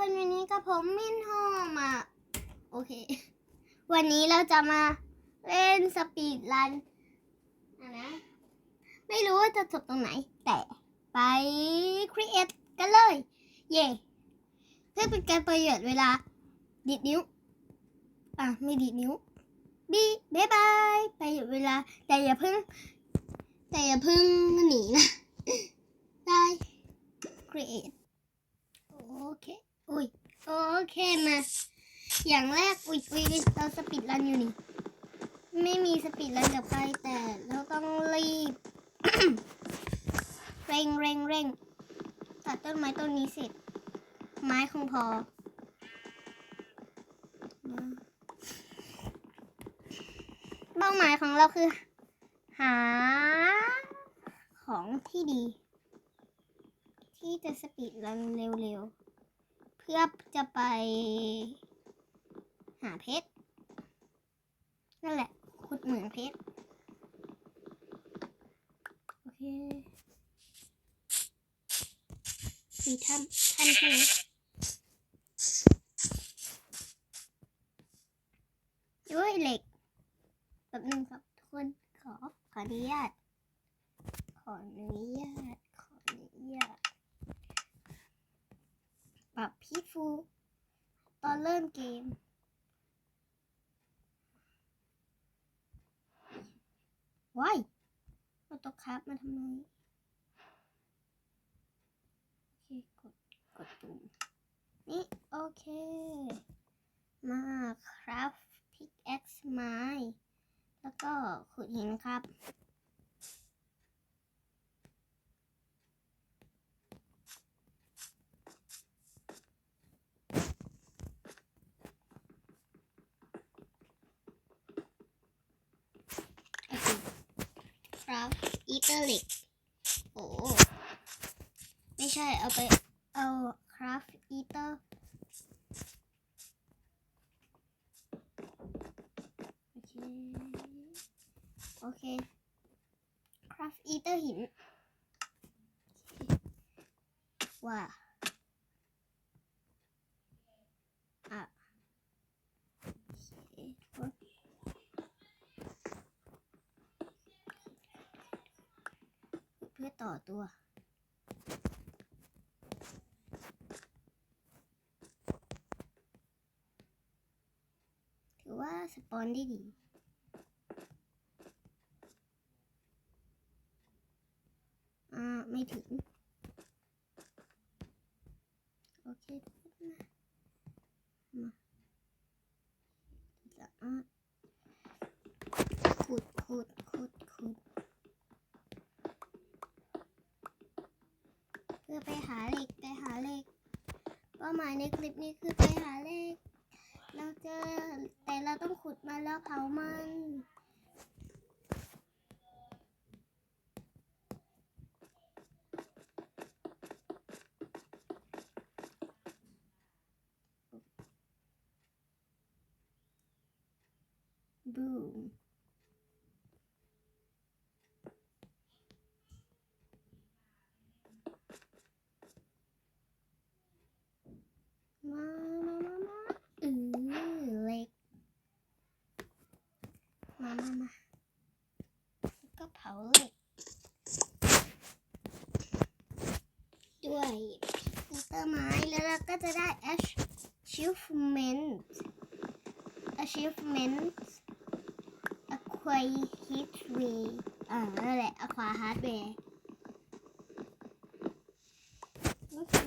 คนวันนี้กับผมมินโฮมาโอเค วันนี้เราจะมาเล่นสปีดรันอะนะไม่รู้ว่าจะจบตรงไหน แต่ไปครีเอทกันเลย เย่เพื่อเป็นการประหยัดเวลาดิดนิ้ว อะ ไม่ดิดนิ้วบีบายบายประหยัดเวลา แต่อย่าเพิ่ง แต่อย่าเพิ่งหนีนะ ได้ create โอเค อุ้ยโอเคมา อย่างแรกอุ้ยอุ้ยเราสปีดรันอยู่นี่ ไม่มีสปีดรันกับใครแต่เราต้องรีบ เร่งเร่งเร่งตัดต้นไม้ต้นนี้เสร็จ ไม้คงพอเป้าหมายของเราคือ หา ของที่ดี ที่จะสปีดรันเร็วๆ พื่อจะไป หาเพชรนั่นแหละขุดเหมืองเพชรโอเคมีถ้ำถ้ำใช่ไหมด้วยเหล็กแบบนึงครับทุกคนขอขออนุญาตขออนุญาตขออนุญาต ปรับพีฟู ตอนเริ่มเกม ว้ายเราตกครับมาทำไมโอเคกดกดปุ่มนี่ โอเค มาครับพิกแอ็กซ์ไม้แล้วก็ขุดหินครับ โอเคครับอีเตอร์เหล็ก โอ้ ไม่ใช่เอาไปเอาคราฟอีเตอร์โอเคโอเคคราฟอีเตอร์หินว่าอะโอเคเพื่อ ต่อตัว ถือว่าสปอนได้ดีอ่าไม่ถึง โอเคมามาจะอะขุดขุดขุดขุดเพื่อไปหาเหล็กไปหาเหล็กเป้าหมายใน คลิปนี้คือไปหาเล็กเราเจอแต่เราต้องขุดมันแล้วเผามันบูมมามามามาเออเหล็ก มามามาแล้วก็เผาเหล็ก ด้วยมิเต อไม้แล้วเราก็จะได้ achievement achievement acquire history อ่านั่นแหละ acquire hardware โอเค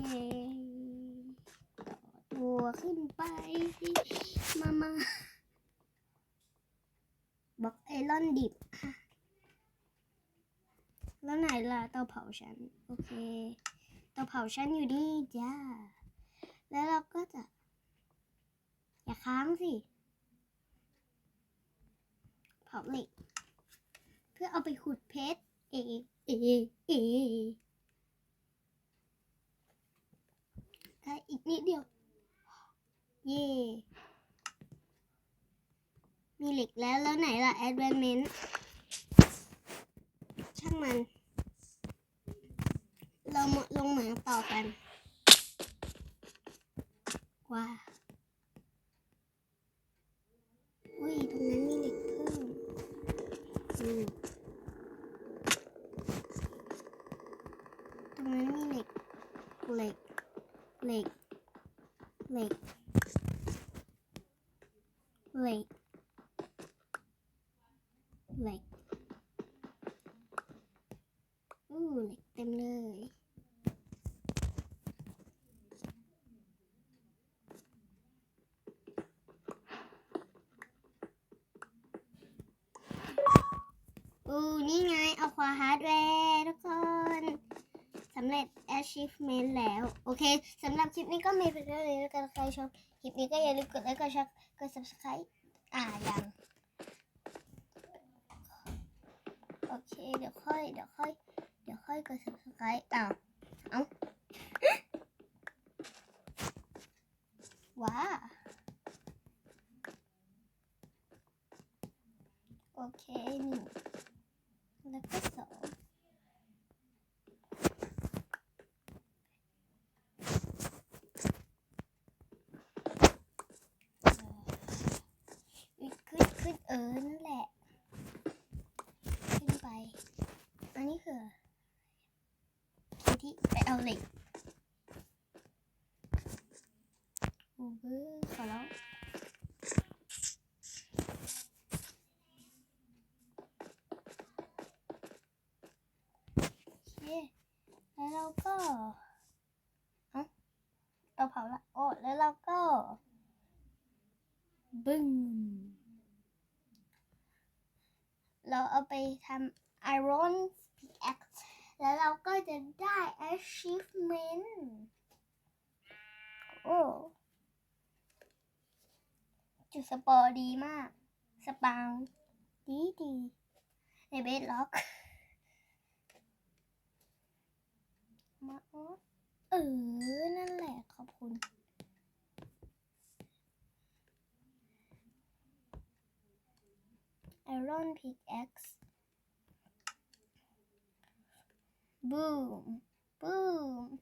ต่อตัวขึ้นไปมามาบอกไอรอนดิบค่ะ แล้วไหนล่ะเตาเผาฉัน โอเค เตาเผาฉันอยู่นี่จ้า แล้วเราก็จะ อย่าค้างสิ เผาเหล็ก เพื่อเอาไปขุดเพชร เอ เอ เอได้อีกนิดเดียว เย่มีเหล็กแล้วแล้วไหนล่ะ advancement ช่างมัน เราลงเหมืองต่อกันว้าอุ้ยตรงนั้นมีเหล็กเพิ่มอืมตรงนั้นมีเหล็กเหล็กเหล็กเหล็กเหล็กเหล็กอู้เหล็กเต็มเลย อู้นี่ไงเอาควาฮาร์ดแวร์ทุกคนสำเร็จ achievement แล้ว โอเคสำหรับคลิปนี้ก็มีเพียงเท่านี้แล้วกันใครชอบคลิปนี้ก็อย่าลืมกดไลค์กดแชร์กด subscribe อ่ายังโอเค เดี๋ยวค่อย เดี๋ยวค่อย เดี๋ยวค่อยกด subscribe อ้าวเอ้าว้าโอเคหนึ่ง แล้วก็สองขึ้นขึ้นเออนั่นแหละ ขึ้นไป อันนี้คือที่ไปเอาเหล็กโอ้เบ้อขอร้อง โอเค แล้วเราก็เอ้าเราเผาละโอ้แล้วเราก็ บึ้งเราเอาไปทำ iron pickaxe แล้วเราก็จะได้ achievement โอ้จุดสปอร์ดีมาก สปาวดีดี ในเบสล็อก มาออเออ นั่นแหละ ขอบคุณ Iron pickaxe boom. Boom